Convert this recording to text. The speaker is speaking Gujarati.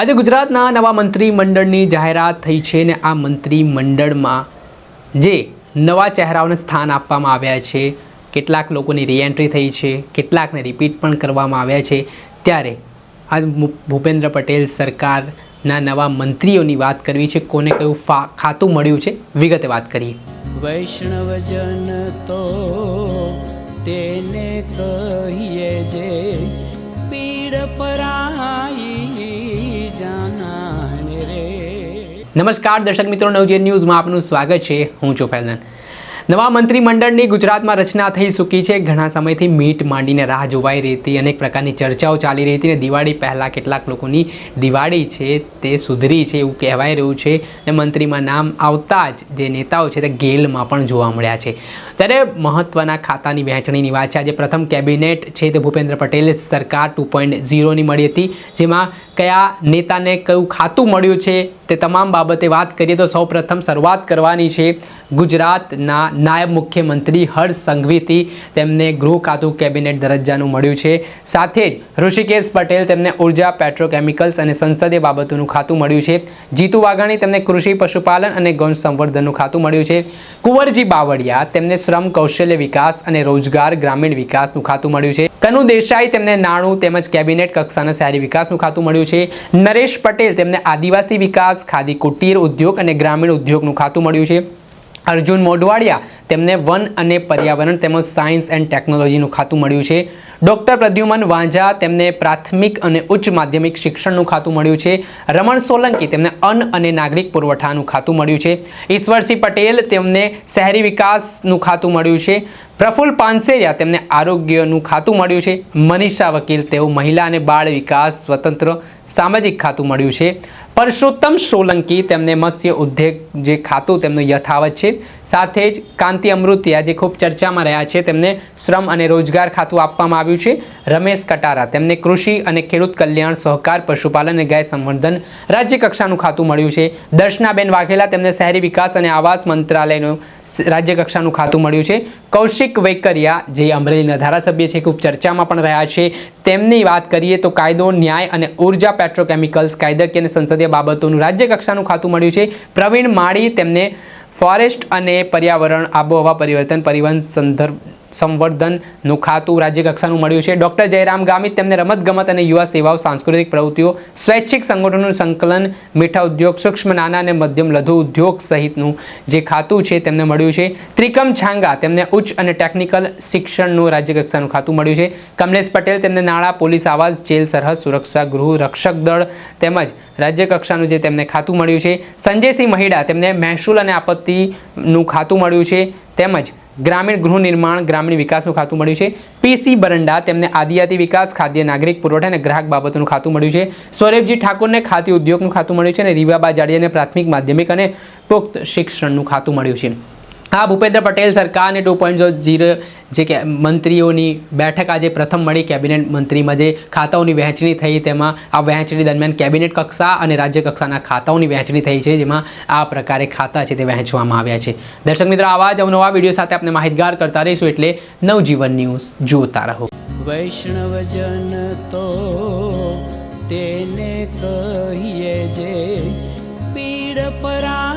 આજે ગુજરાતના નવા મંત્રીમંડળની જાહેરાત થઈ છે ને આ મંત્રીમંડળમાં જે નવા ચહેરાઓને સ્થાન આપવામાં આવ્યા છે, કેટલાક લોકોની રીએન્ટ્રી થઈ છે, કેટલાકને રિપીટ પણ કરવામાં આવ્યા છે, ત્યારે આજ ભૂપેન્દ્ર પટેલ સરકારના નવા મંત્રીઓની વાત કરવી છે, કોને કયું ખાતું મળ્યું છે, વિગતે વાત કરીએ. વૈષ્ણવજન તો તેને કહીએ જે પીડ પરાઈ નમસ્કાર દર્શક મિત્રો નવજીવન ન્યૂઝમાં આપનું સ્વાગત છે હું છું ફૈઝાન નવા મંત્રીમંડળની ગુજરાતમાં રચના થઈ ચૂકી છે. ઘણા સમયથી મીટ માંડીને રાહ જોવાઈ રહી હતી અનેક પ્રકારની ચર્ચાઓ ચાલી રહી હતી અને દિવાળી પહેલાં કેટલાક લોકોની દિવાળી છે તે સુધરી છે એવું કહેવાય રહ્યું છે અને મંત્રીમાં નામ આવતા જ જે નેતાઓ છે તે ગેલમાં પણ જોવા મળ્યા છે. ત્યારે મહત્ત્વના ખાતાની વહેંચણીની વાત છે. આજે પ્રથમ કેબિનેટ છે તે ભૂપેન્દ્ર પટેલ સરકાર ટુ પોઈન્ટ ઝીરોની મળી હતી. જેમાં કયા નેતાને કયું ખાતું મળ્યું છે તે તમામ બાબતે વાત કરીએ તો સૌપ્રથમ શરૂઆત કરવાની છે. ગુજરાતના નાયબ મુખ્યમંત્રી હર્ષ સંઘવીથી તેમને ગૃહ ખાતું કેબિનેટ દરજ્જાનું મળ્યું છે. સાથે જ ઋષિકેશ પટેલ તેમને ઊર્જા, પેટ્રોકેમિકલ્સ અને સંસદીય બાબતોનું ખાતું મળ્યું છે. જીતુ વાઘાણી તેમને કૃષિ, પશુપાલન અને ગૌણ સંવર્ધનનું ખાતું મળ્યું છે. કુંવરજી બાવળિયા તેમને શ્રમ, કૌશલ્ય વિકાસ અને રોજગાર, ગ્રામીણ વિકાસનું ખાતું મળ્યું છે. કનુ દેસાઈ તેમને નાણું તેમજ કેબિનેટ કક્ષાના શહેરી વિકાસનું ખાતું મળ્યું છે. નરેશ પટેલ તેમને આદિવાસી વિકાસ, ખાદી કુટીર ઉદ્યોગ અને ગ્રામીણ ઉદ્યોગનું ખાતું મળ્યું છે. અર્જુન મોઢવાડિયા, તેમને વન અને પર્યાવરણ તેમજ સાયન્સ એન્ડ ટેકનોલોજીનું ખાતું મળ્યું છે. ડૉક્ટર પ્રદ્યુમન વાંઝા તેમને પ્રાથમિક અને ઉચ્ચ માધ્યમિક શિક્ષણનું ખાતું મળ્યું છે. રમણ સોલંકી તેમને અન્ન અને નાગરિક પુરવઠાનું ખાતું મળ્યું છે. ઈશ્વરસિંહ પટેલ તેમને શહેરી વિકાસનું ખાતું મળ્યું છે. પ્રફુલ્લ પાનસેરિયા તેમને આરોગ્યનું ખાતું મળ્યું છે. મનીષા વકીલ તેઓ મહિલા અને બાળ વિકાસ સ્વતંત્ર સામાજિક ખાતું મળ્યું છે. પરસોત્તમ સોલંકી તેમને મત્સ્ય ઉદ્યોગ જે ખાતું તેમનું યથાવત છે, સાથે જ કાંતિ અમૃતિયા જે ખૂબ ચર્ચામાં રહ્યા છે. તેમને શ્રમ અને રોજગાર ખાતું આપવામાં આવ્યું છે. રમેશ કટારા, તેમને કૃષિ અને ખેડૂત કલ્યાણ સહકાર, પશુપાલન અને ગાય સંવર્ધન રાજ્ય કક્ષાનું ખાતું મળ્યું છે. દર્શનાબેન વાઘેલા, તેમને શહેરી વિકાસ અને આવાસ મંત્રાલયનું રાજ્ય કક્ષાનું ખાતું મળ્યું છે. કૌશિક વૈકરિયા, જે અમરેલીના ધારાસભ્ય છે ખૂબ ચર્ચામાં પણ રહ્યા છે. તેમની વાત કરીએ તો કાયદો, ન્યાય અને ઊર્જા પેટ્રોકેમિકલ્સ કાયદાકીય અને સંસદીય બાબતોનું રાજ્ય કક્ષાનું ખાતું મળ્યું છે. પ્રવીણ માળી તેમને ફોરેસ્ટ અને પર્યાવરણ, આબોહવા પરિવર્તન, પરિવહન સંદર્ભ સંવર્ધનનું ખાતું રાજ્ય કક્ષાનું મળ્યું છે. ડૉક્ટર જયરામ ગામિત તેમને રમતગમત અને યુવા સેવાઓ, સાંસ્કૃતિક પ્રવૃત્તિઓ, સ્વૈચ્છિક સંગઠનોનું સંકલન, મીઠા ઉદ્યોગ, સૂક્ષ્મ નાના અને મધ્યમ લઘુ ઉદ્યોગ સહિતનું જે ખાતું છે તેમને મળ્યું છે. ત્રિકમ છાંગા તેમને ઉચ્ચ અને ટેકનિકલ શિક્ષણનું રાજ્ય કક્ષાનું ખાતું મળ્યું છે. કમલેશ પટેલ તેમને નાણાં, પોલીસ આવાસ, જેલ સરહદ, સુરક્ષા ગૃહ, રક્ષક દળ તેમજ રાજ્ય કક્ષાનું જે તેમને ખાતું મળ્યું છે. સંજયસિંહ મહિડા તેમને મહેસૂલ અને આપત્તિનું ખાતું મળ્યું છે. તેમજ ગ્રામીણ ગૃહ નિર્માણ ગ્રામીણ વિકાસનું ખાતું મળ્યું છે. પીસી બરંડા તેમને આદિજાતિ વિકાસ, ખાદ્ય, નાગરિક પુરવઠા અને ગ્રાહક બાબતોનું ખાતું મળ્યું છે. સૌરભજી ઠાકોરને ખાતી ઉદ્યોગનું ખાતું મળ્યું છે અને રીવાબા જાડિયાને પ્રાથમિક માધ્યમિક અને પુખ્ત શિક્ષણનું ખાતું મળ્યું છે. આ ભૂપેન્દ્ર પટેલ સરકારને ટુ પોઈન્ટ ઝીરો જે કે મંત્રીઓની બેઠક આજે પ્રથમ મળી, કેબિનેટ મંત્રીમાં જે ખાતાઓની વહેંચણી થઈ તેમાં આ વહેંચણી દરમિયાન કેબિનેટ કક્ષા અને રાજ્ય કક્ષાના ખાતાઓની વહેંચણી થઈ છે, જેમાં આ પ્રકારે ખાતા છે તે વહેંચવામાં આવ્યા છે. દર્શક મિત્રો, આવા જ અવનવા વીડિયો સાથે આપણે માહિતગાર કરતા રહીશું એટલે નવજીવન ન્યૂઝ જોતા રહો. વૈષ્ણવજન તો તેને કહીએ જે પીડ પરાઈ